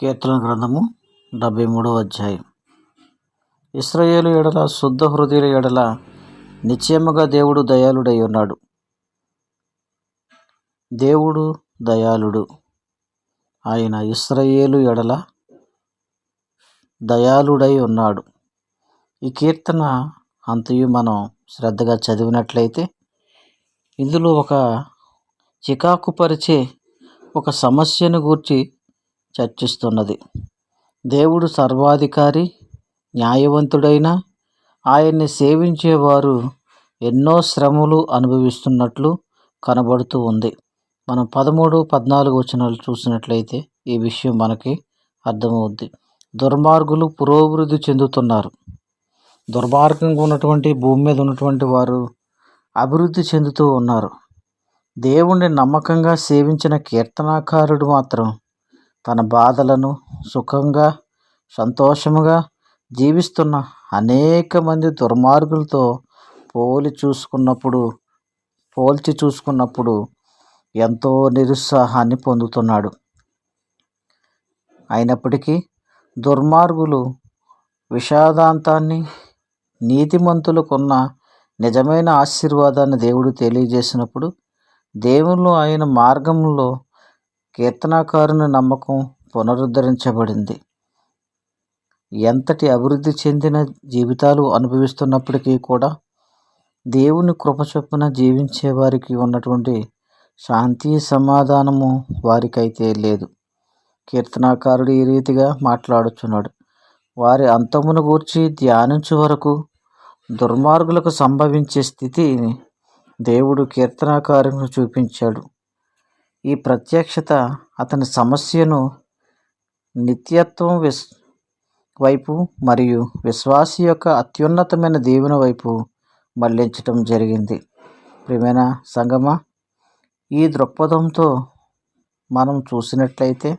కీర్తన గ్రంథము డెబ్బై మూడవ అధ్యాయం. ఇస్రాయేలు ఎడల శుద్ధ హృదయుల ఎడల నిశ్చయముగా దేవుడు దయాళుడై ఉన్నాడు. దేవుడు దయాళుడు. ఆయన ఇస్రాయేలు ఎడల దయాళుడై ఉన్నాడు. ఈ కీర్తన అంతయు మనం శ్రద్ధగా చదివినట్లయితే ఇందులో ఒక చికాకు పరిచే ఒక సమస్యను గూర్చి చర్చిస్తున్నది. దేవుడు సర్వాధికారి న్యాయవంతుడైన ఆయన్ని సేవించేవారు ఎన్నో శ్రమలు అనుభవిస్తున్నట్లు కనబడుతూ ఉంది. మనం పదమూడు పద్నాలుగు వచనాలు చూసినట్లయితే ఈ విషయం మనకి అర్థమవుద్ది. దుర్మార్గులు పురోభివృద్ధి చెందుతున్నారు. దుర్మార్గంగా ఉన్నటువంటి భూమి మీద ఉన్నటువంటి వారు అభివృద్ధి చెందుతూ ఉన్నారు. దేవుణ్ణి నమ్మకంగా సేవించిన కీర్తనాకారుడు మాత్రం తన బాధలను సుఖంగా సంతోషముగా జీవిస్తున్న అనేక మంది దుర్మార్గులతో పోలి చూసుకున్నప్పుడు పోల్చి చూసుకున్నప్పుడు ఎంతో నిరుత్సాహాన్ని పొందుతున్నాడు. అయినప్పటికీ దుర్మార్గులు విషాదాంతాన్ని నీతిమంతులకున్న నిజమైన ఆశీర్వాదాన్ని దేవుడు తెలియజేసినప్పుడు దేవుళ్ళు ఆయన మార్గంలో కీర్తనాకారుని నమ్మకం పునరుద్ధరించబడింది. ఎంతటి అభివృద్ధి చెందిన జీవితాలు అనుభవిస్తున్నప్పటికీ కూడా దేవుని కృప చొప్పున జీవించే వారికి ఉన్నటువంటి శాంతి సమాధానము వారికైతే లేదు. కీర్తనాకారుడు ఈ రీతిగా మాట్లాడుచున్నాడు. వారి అంతమును గూర్చి ధ్యానించు వరకు దుర్మార్గులకు సంభవించే స్థితిని దేవుడు కీర్తనాకారుని చూపించాడు. ఈ ప్రత్యక్షత అతని సమస్యను నిత్యత్వం విస్ వైపు మరియు విశ్వాసి యొక్క అత్యున్నతమైన దేవుని వైపు మళ్ళించటం జరిగింది. ప్రియమైన సంగమ ఈ దృక్పథంతో మనం చూసినట్లయితే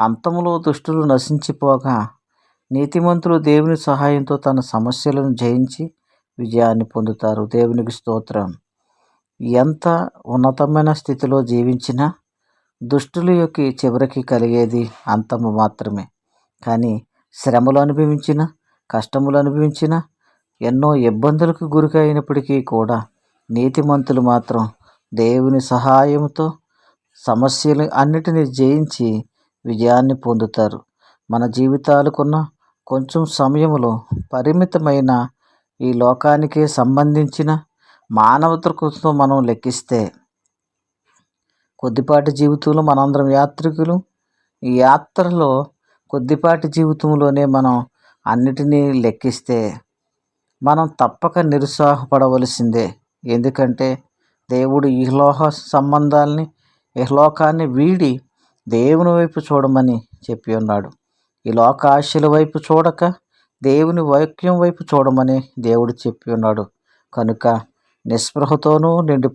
అంతములో దుష్టులు నశించిపోగా నీతిమంతులు దేవుని సహాయంతో తన సమస్యలను జయించి విజయాన్ని పొందుతారు. దేవునికి స్తోత్రం. ఎంత ఉన్నతమైన స్థితిలో జీవించినా దుష్టుల యొక్క చివరికి కలిగేది అంతము మాత్రమే. కానీ శ్రమలు అనుభవించిన కష్టములు అనుభవించిన ఎన్నో ఇబ్బందులకు గురి అయినప్పటికీ కూడా నీతిమంతులు మాత్రం దేవుని సహాయంతో సమస్యలు అన్నిటినీ జయించి విజయాన్ని పొందుతారు. మన జీవితాలకున్న కొంచెం సమయంలో పరిమితమైన ఈ లోకానికి సంబంధించిన మానవతకు మనం లెక్కిస్తే కొద్దిపాటి జీవితంలో మనందరం యాత్రికులు. ఈ యాత్రలో కొద్దిపాటి జీవితంలోనే మనం అన్నిటినీ లెక్కిస్తే మనం తప్పక నిరుత్సాహపడవలసిందే. ఎందుకంటే దేవుడు ఇహలోక సంబంధాల్ని ఇహలోకాన్ని వీడి దేవుని వైపు చూడమని చెప్పి ఉన్నాడు. ఈ లోక ఆశల వైపు చూడక దేవుని వైక్యం వైపు చూడమని దేవుడు చెప్పి ఉన్నాడు. కనుక నిస్పృహతోనూ నిండి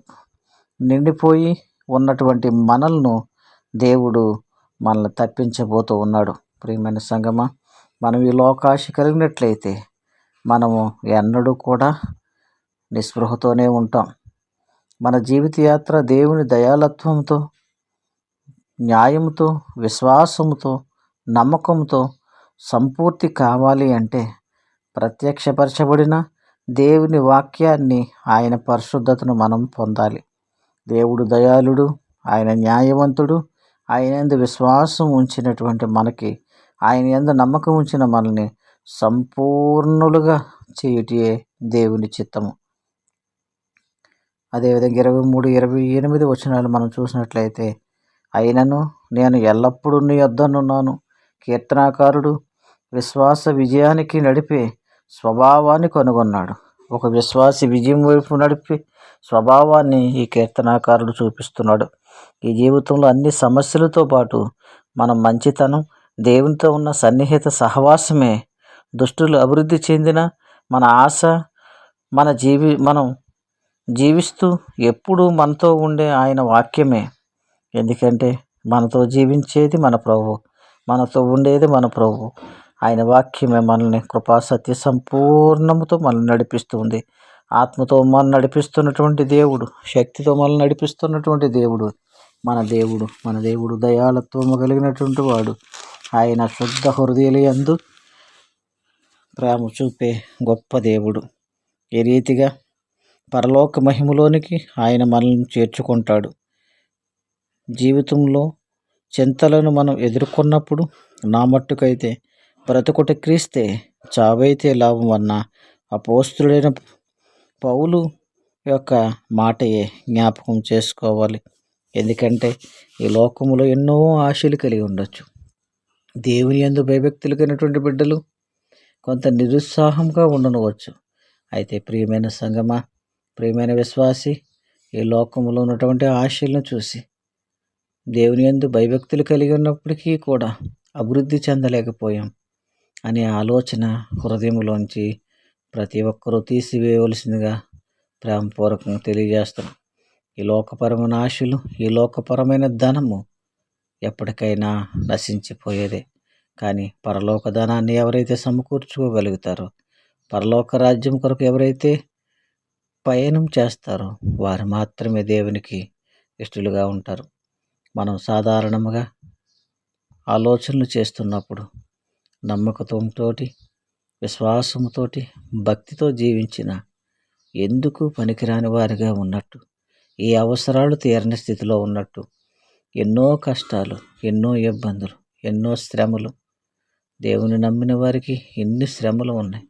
నిండిపోయి ఉన్నటువంటి మనల్ని దేవుడు మనల్ని తప్పించబోతూ ఉన్నాడు. ప్రియమైన సంగమ మనం ఈ లోకాశ కలిగినట్లయితే మనము ఎన్నడూ కూడా నిస్పృహతోనే ఉంటాం. మన జీవిత యాత్ర దేవుని దయాలత్వంతో న్యాయంతో విశ్వాసంతో నమ్మకంతో సంపూర్తి కావాలి అంటే ప్రత్యక్షపరచబడిన దేవుని వాక్యాన్ని ఆయన పరిశుద్ధతను మనం పొందాలి. దేవుడు దయాళుడు ఆయన న్యాయవంతుడు ఆయన ఎందు విశ్వాసం ఉంచినటువంటి మనకి ఆయన ఎందు నమ్మకం ఉంచిన మనల్ని సంపూర్ణులుగా చేయుటే దేవుని చిత్తము. అదేవిధంగా ఇరవై మూడు ఇరవై ఎనిమిది వచనాలు మనం చూసినట్లయితే అయినను నేను ఎల్లప్పుడూ నీ వద్దనున్నాను కీర్తనాకారుడు విశ్వాస విజయానికి నడిపే స్వభావాన్ని కనుగొన్నాడు. ఒక విశ్వాసి విజయం వైపు నడిపి స్వభావాన్ని ఈ కీర్తనాకారుడు చూపిస్తున్నాడు. ఈ జీవితంలో అన్ని సమస్యలతో పాటు మనం మంచితనం దేవునితో ఉన్న సన్నిహిత సహవాసమే దుష్టులు అభివృద్ధి చెందిన మన ఆశ మన జీవి మనం జీవిస్తూ ఎప్పుడూ మనతో ఉండే ఆయన వాక్యమే. ఎందుకంటే మనతో జీవించేది మన ప్రభు మనతో ఉండేది మన ప్రభు. ఆయన వాక్యమే మనల్ని కృపా సత్య సంపూర్ణముతో మనల్ని నడిపిస్తుంది. ఆత్మతో మనం నడిపిస్తున్నటువంటి దేవుడు శక్తితో మనల్ని నడిపిస్తున్నటువంటి దేవుడు మన దేవుడు మన దేవుడు దయాలత్వము కలిగినటువంటి వాడు. ఆయన శుద్ధ హృదయలందు ప్రేమ చూపే గొప్ప దేవుడు. ఈ రీతిగా పరలోక మహిమలోనికి ఆయన మనల్ని చేర్చుకుంటాడు. జీవితంలో చింతలను మనం ఎదుర్కొన్నప్పుడు నా మట్టుకైతే బ్రతుకుట క్రీస్తే చావైతే లాభం అన్న అపోస్తుడైన పౌలు యొక్క మాటయే జ్ఞాపకం చేసుకోవాలి. ఎందుకంటే ఈ లోకంలో ఎన్నో ఆశలు కలిగి ఉండొచ్చు. దేవుని ఎందు భయభక్తులు కలిగినటువంటి బిడ్డలు కొంత నిరుత్సాహంగా ఉండనవచ్చు. అయితే ప్రియమైన సంగమ ప్రియమైన విశ్వాసి ఈ లోకంలో ఉన్నటువంటి ఆశలను చూసి దేవుని ఎందు భయభక్తులు కలిగి ఉన్నప్పటికీ కూడా అభివృద్ధి చెందలేకపోయాం. అనే ఆలోచన హృదయంలోంచి ప్రతి ఒక్కరూ తీసివేయవలసిందిగా ప్రేమపూర్వకంగా తెలియజేస్తున్నాం ఈ లోకపరమైన ఆశలు ఈ లోకపరమైన ధనము ఎప్పటికైనా నశించిపోయేదే. కానీ పరలోక ధనాన్ని ఎవరైతే సమకూర్చుకోగలుగుతారో పరలోక రాజ్యం కొరకు ఎవరైతే పయనం చేస్తారో వారు మాత్రమే దేవునికి ఇష్టలుగా ఉంటారు. మనం సాధారణంగా ఆలోచనలు చేస్తున్నప్పుడు నమ్మకంతో విశ్వాసంతో భక్తితో జీవించిన ఎందుకు పనికిరాని వారిగా ఉన్నట్టు ఈ అవసరాలు తీరని స్థితిలో ఉన్నట్టు ఎన్నో కష్టాలు ఎన్నో ఇబ్బందులు ఎన్నో శ్రమలు. దేవుని నమ్మిన వారికి ఎన్ని శ్రమలు ఉన్నాయి.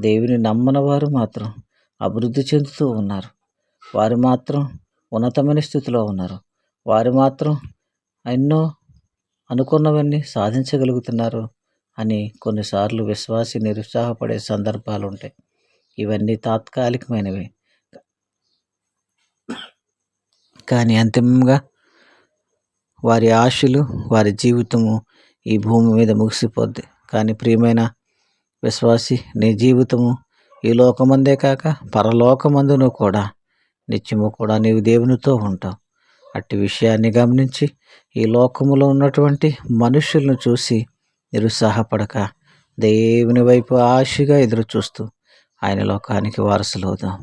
దేవుని నమ్మని వారు మాత్రం అభివృద్ధి చెందుతూ ఉన్నారు. వారు మాత్రం ఉన్నతమైన స్థితిలో ఉన్నారు. వారు మాత్రం ఎన్నో అనుకున్నవన్నీ సాధించగలుగుతున్నారు. అని కొన్నిసార్లు విశ్వాసి నిరుత్సాహపడే సందర్భాలు ఉంటాయి ఇవన్నీ తాత్కాలికమైనవి. కానీ అంతిమంగా వారి ఆశలు వారి జీవితము ఈ భూమి మీద ముగిసిపోద్ది. కానీ ప్రియమైన విశ్వాసి నీ జీవితము ఈ లోకమందే కాక పరలోకమందును కూడా నిత్యము కూడా నీవు దేవునితో ఉంటావు. అట్టి విషయాన్ని గమనించి ఈ లోకములో ఉన్నటువంటి మనుషులను చూసి నిరుత్సాహపడక దేవుని వైపు ఆశగా ఎదురు చూస్తూ ఆయన లోకానికి వారసులవుదాం.